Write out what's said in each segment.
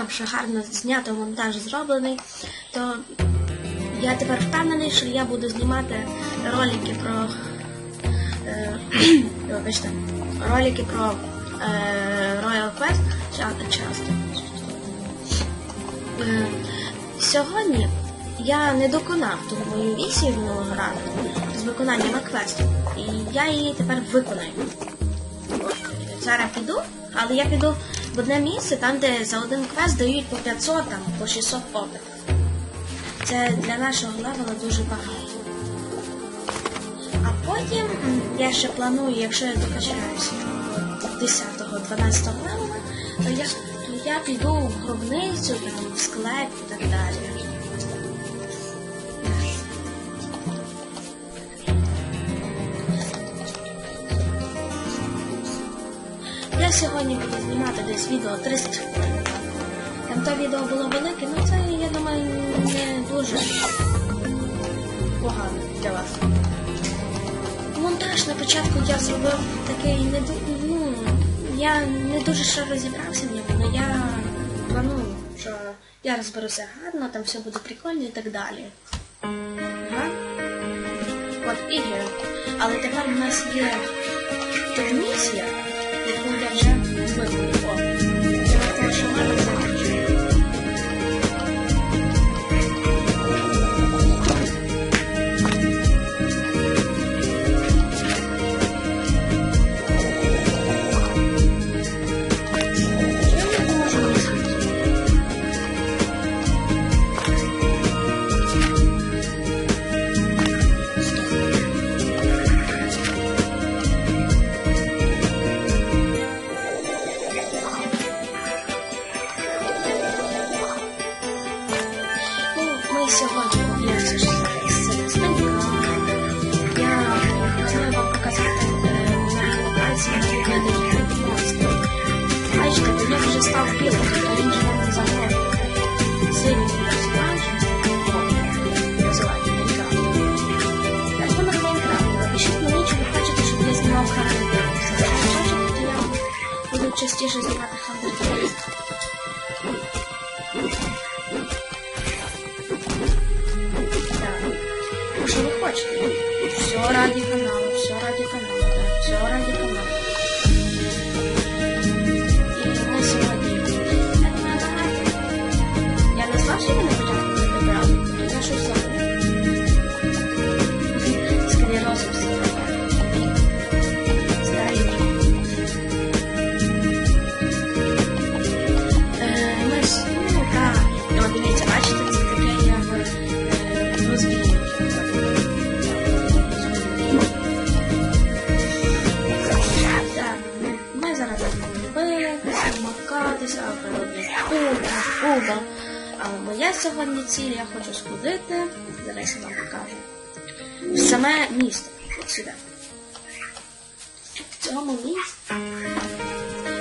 норм, що гарно знято монтаж зроблений, то я тепер впевнений, що я буду знімати ролики про. Е, вибачте, ролики про е, Royal Quest ча- часто. Е, сьогодні я не доконав ту мою місію минулого разу з виконанням квесту. І я її тепер виконаю. Зараз піду, але я піду в одне місце, там, де за один квест дають по 500, там, по 600 опитів. Це для нашого левела дуже багато. А потім я ще планую, якщо я докачаюся до 10-12 левела, то я, то я піду в гробницю, там, в склеп і так далі. Я сьогодні буду знімати десь відео 30 хвилин. Там то відео було велике, ну це, я думаю, не дуже погано для вас. Монтаж на початку я зробив такий не ну, я не дуже ще розібрався в ньому, але я планую, що я розберуся гарно, там все буде прикольно і так далі. Ага. От ігри. Але тепер у нас є тут місія, яку я вже виконав. О, це те, що в мене закінчує.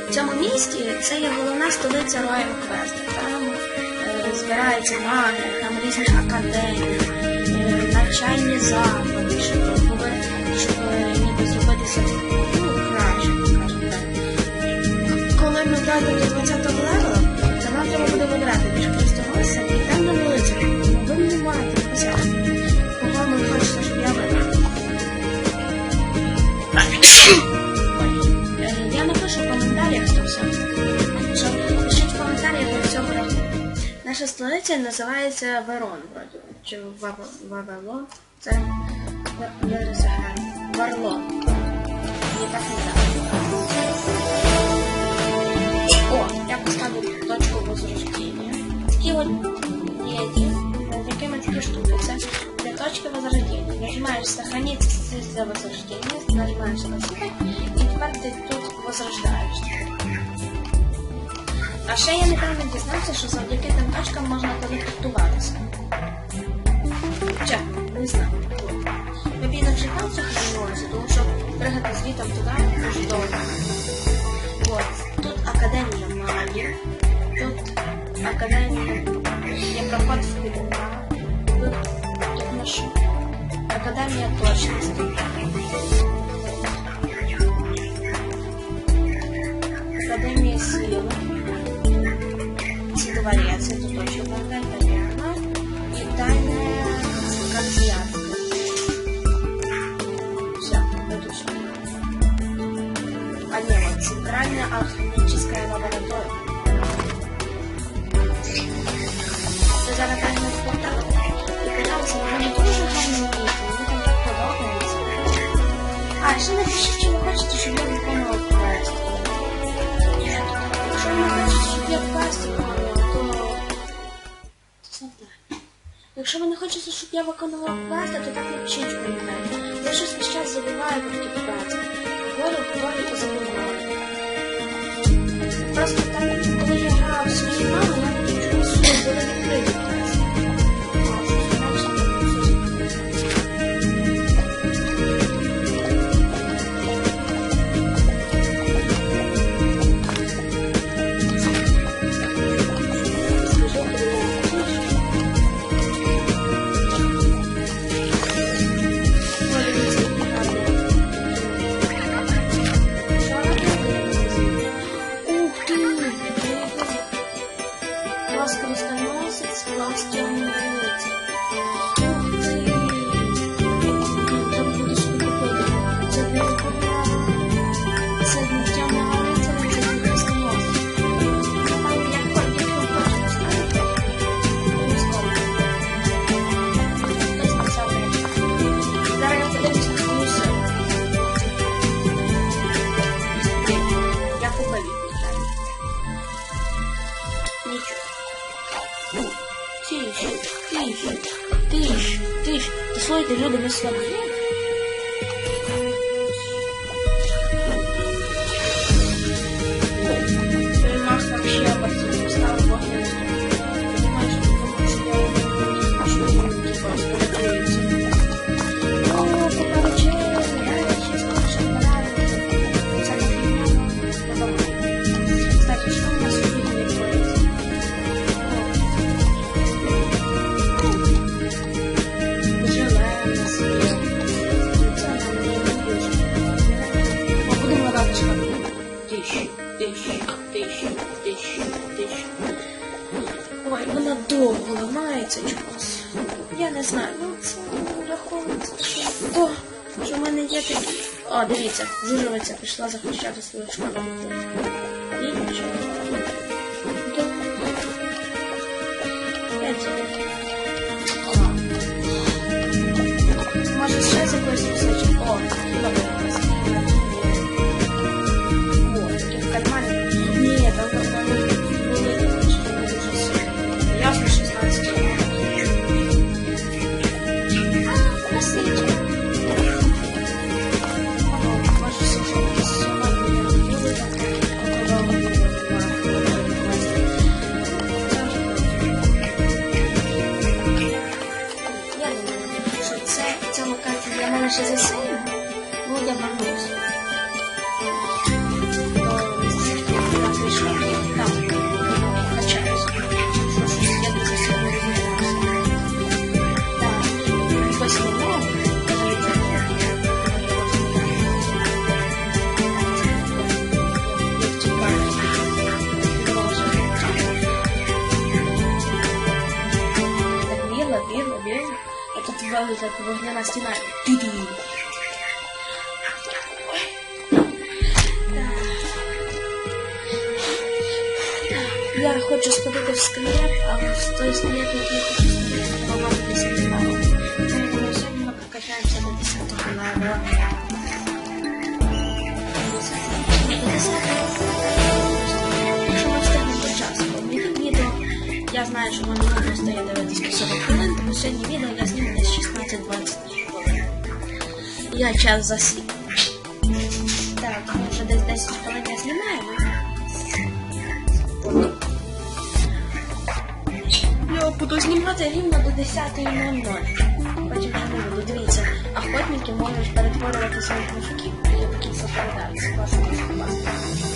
В цьому місті це є головна столиця Royal Quest. Там е, збираються маги, там різні академії, е, навчальні заклади, щоб, щоб е, ніби зробитися ну, краще. Коли ми дійдемо до 20-го левела, то нам треба буде вибрати Наша столиця називається Верон, вроді. Чи Вав- Вавилон. Це я- я не знаю. Варлон. Мені так не так. О, я поставлю точку возрождения. Такі от є ті, над якими такі штуки. Це для точки возрождения. Нажимаєш сохранить для возрождения, нажимаєш на себе, і тепер ти тут возрождаєшся. А ще я недавно дізнався, що завдяки тим точкам можна телепортуватися. Хоча, не знаю. Ми ще там сохранилося, тому що пригати звітом туди дуже довго. Вот. Тут Академія магів. Тут Академія є проход в підвал. Тут, тут наш Академія точності. Академія сили дворец, это точно Багдад, это верно. И тайная канцелярка. Все, это все. А не, вот центральная алхимическая лаборатория. Це зараз тайний портал. І подивимося, вони дуже гарні діти, мені там так подобається. А, ще напишіть, чи ви хочете, щоб я виконував квест. Якщо ви хочете, щоб я квест Якщо ви не хочете, щоб я виконувала квести, то так напишіть в коментарі. Я щось весь час забуваю про ті квести. Говорю, говорю і забуваю. Дивіться, жужовиця пішла захищати свою школу. І нічого. Вилазить як вогняна стіна. Ді-ді. Я хочу сходити в склеп, але з той який я хочу сходити, треба мати 10 балів. Тому сьогодні ми прокачаємося до 10 левела. Якщо я знаю, що воно не стає дивитися по 40 хвилин, тому сьогодні відео я зніму десь 16-20 хвилин. Я час засів. Так, що десь 10 хвилин я знімаю. Я буду знімати рівно до 10.00. Потім вже буду. Дивіться, охотники можуть перетворювати своїх мужиків і в кінці передатися вашому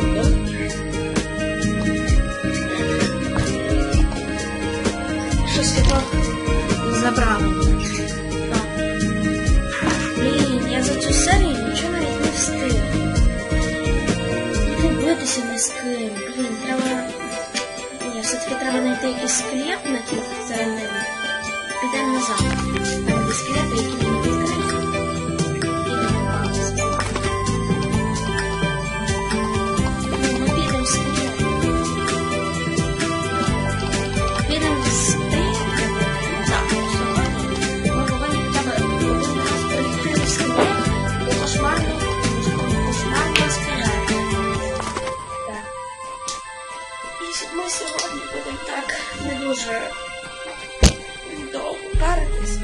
Отдих. Щось таке забрало. Так. Блін, я за цю серію нічого навіть не встиг. І побитися не з ким. Блін, треба. Ні, все-таки треба знайти якийсь склеп на тій середині. Підемо назад. Дуже довго паритись.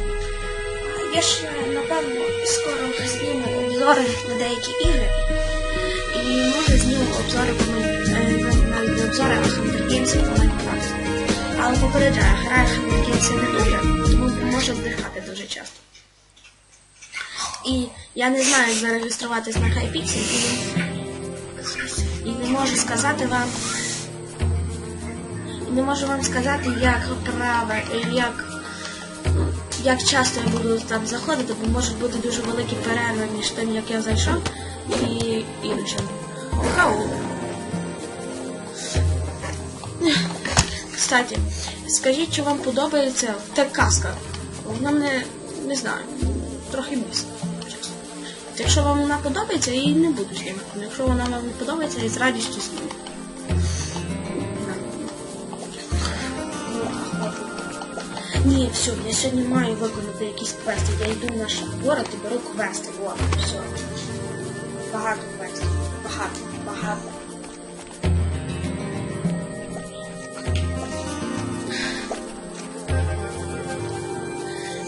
Я ще, напевно, скоро зніму обзори на деякі ігри. І може зніму обзори е, не обзори, а по Майнкрафту. Але попереджаю, граю Games не дуже, тому може вдихати дуже часто. І я не знаю, як зареєструватись на Hypixel, і, і не можу сказати вам, не можу вам сказати, як права, як, як часто я буду там заходити, бо можуть бути дуже великі перерви між тим, як я зайшов і іншим. Хау. Кстати, скажіть, чи вам подобається та казка? Вона мене, не знаю, трохи місце. Якщо вам вона подобається, я її не буду знімати. Якщо вона вам не подобається, я з радістю зніму. Ні, все, я сьогодні маю виконати якісь квести. Я йду в наш город і беру квести. Вот, все. Багато квестів. Багато, багато.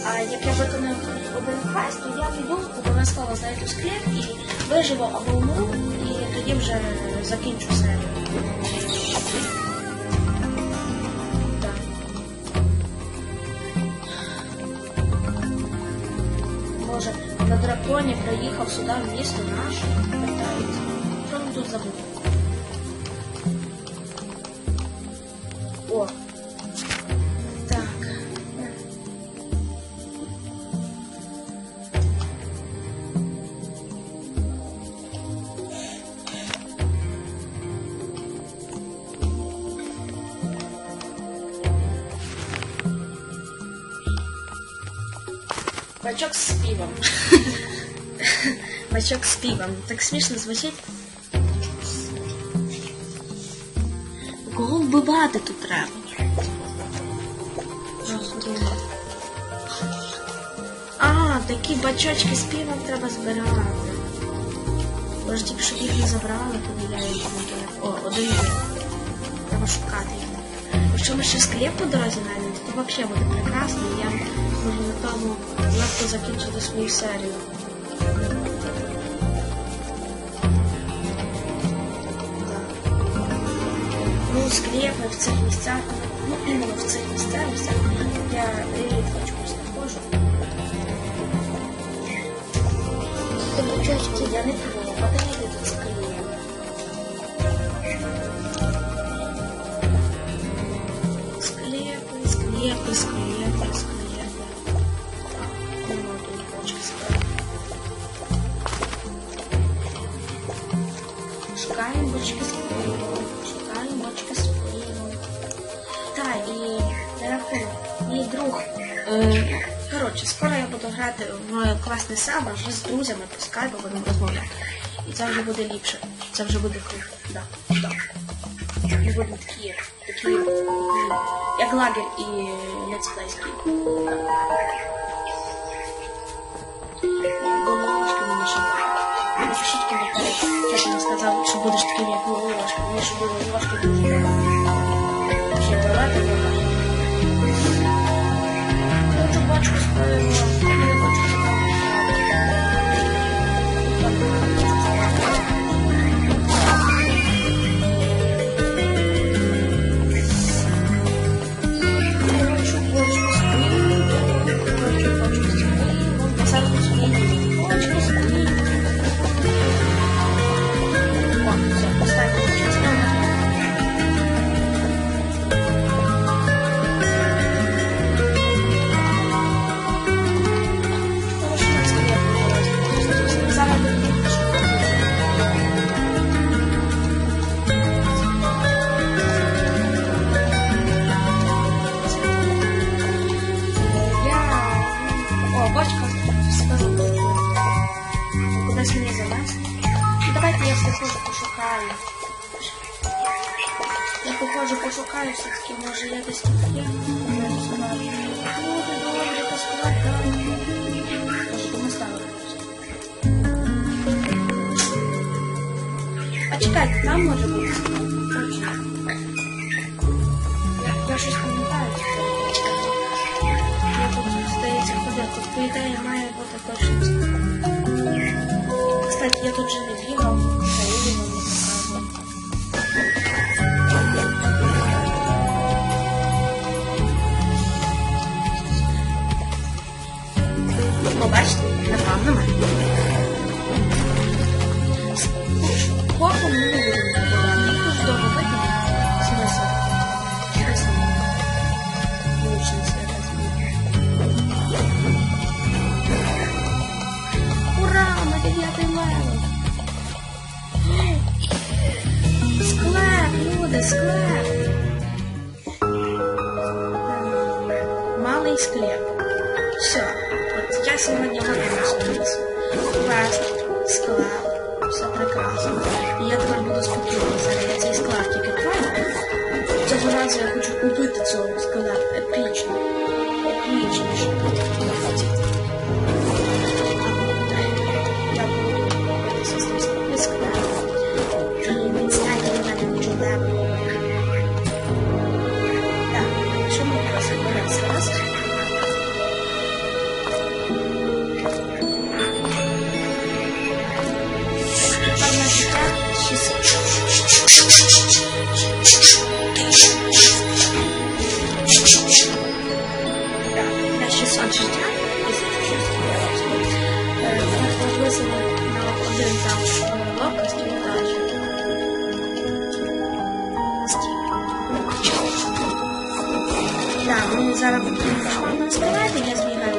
А як я виконую один квест, то я піду обов'язково знайду склеп і виживу або умру, і тоді вже закінчу серію. На драконі приїхав сюди в місто наше, питається, що він тут забув? О! Бачок з пивом. Так смішно звучить. Кого вбивати тут треба? А, такі бачочки з пивом треба збирати. Бо ж тільки щоб їх не забрали, їх не О, один є. Треба шукати його. Якщо ми ще склеп по дорозі знайдемо, то взагалі буде прекрасно. Я можу на тому легко закінчити свою серію. Склепи в цих місцях, ну іменно в цих місцях, я рідко чомусь знаходжу. Тому чашки я не пробувала, грати в класний саб, вже з друзями по скайпу будемо розмовляти. І це вже буде ліпше. Це вже буде круто. Да, да. Ми будемо такі, такі, як лагерь і летсплейський. Головолошки мені ще. Напишіть в коментарях, як він сказав, що будеш таким, як головолошка. Мені що головолошки дуже треба. Ще давайте багато. which was her and her А чекайте, там може І я тепер буду спокійний. Зараз я цей склеп тільки пройду. Цього разу я хочу купити цього склеп. Епічно. Так, ми зараз будемо складати, я збігаю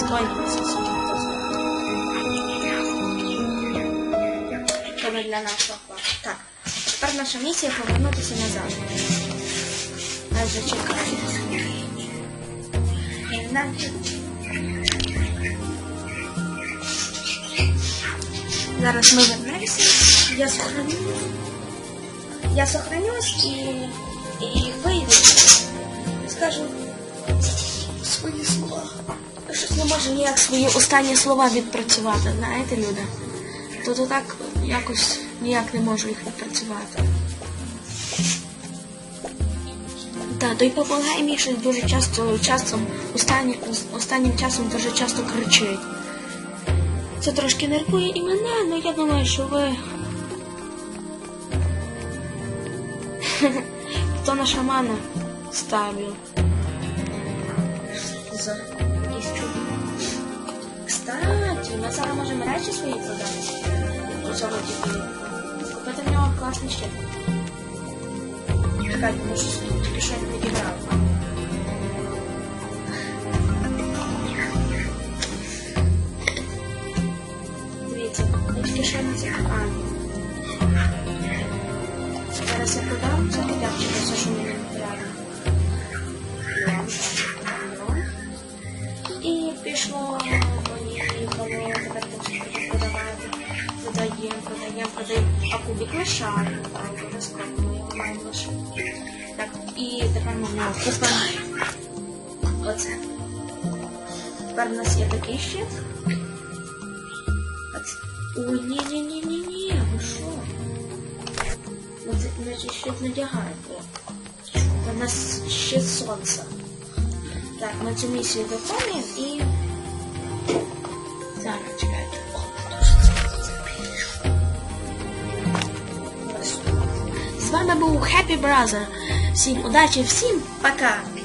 Разгонимся Треба для нашого хлопця. Так, тепер наша місія повернутися назад. Нас чекають. І нам- Зараз ми вернемося. Я сохранюсь. Я сохранюсь і, і вийду. Скажу свої слова. Не можу ніяк свої останні слова відпрацювати, знаєте, люди? То так якось ніяк не можу їх відпрацювати. Так, той попугай мій щось дуже часто часом, останні, останнім часом дуже часто кричить. Це трошки нервує і мене, але я думаю, що ви. Хто на шамана ставив? За якісь чудо. Кстати, ми зараз можемо речі свої продати. У цього тільки. Купити в нього класний щит. Чекайте, ну щось тут тільки що не підібрав. Дивіться, я тільки що не це. А, ні. Зараз я подам це подавчик, все, що мені не треба. І пішло, А кубик маємо лишити. Так, і тепер нього купимо оце. Тепер у нас є такий щит. Ой, ні-ні-ні-ні-ні, ви що? Ну, це значить щит надягає. У нас ще сонце. Так, ми цю місію виконуємо і. Вами був Happy Brother. Всім удачі, всім пока!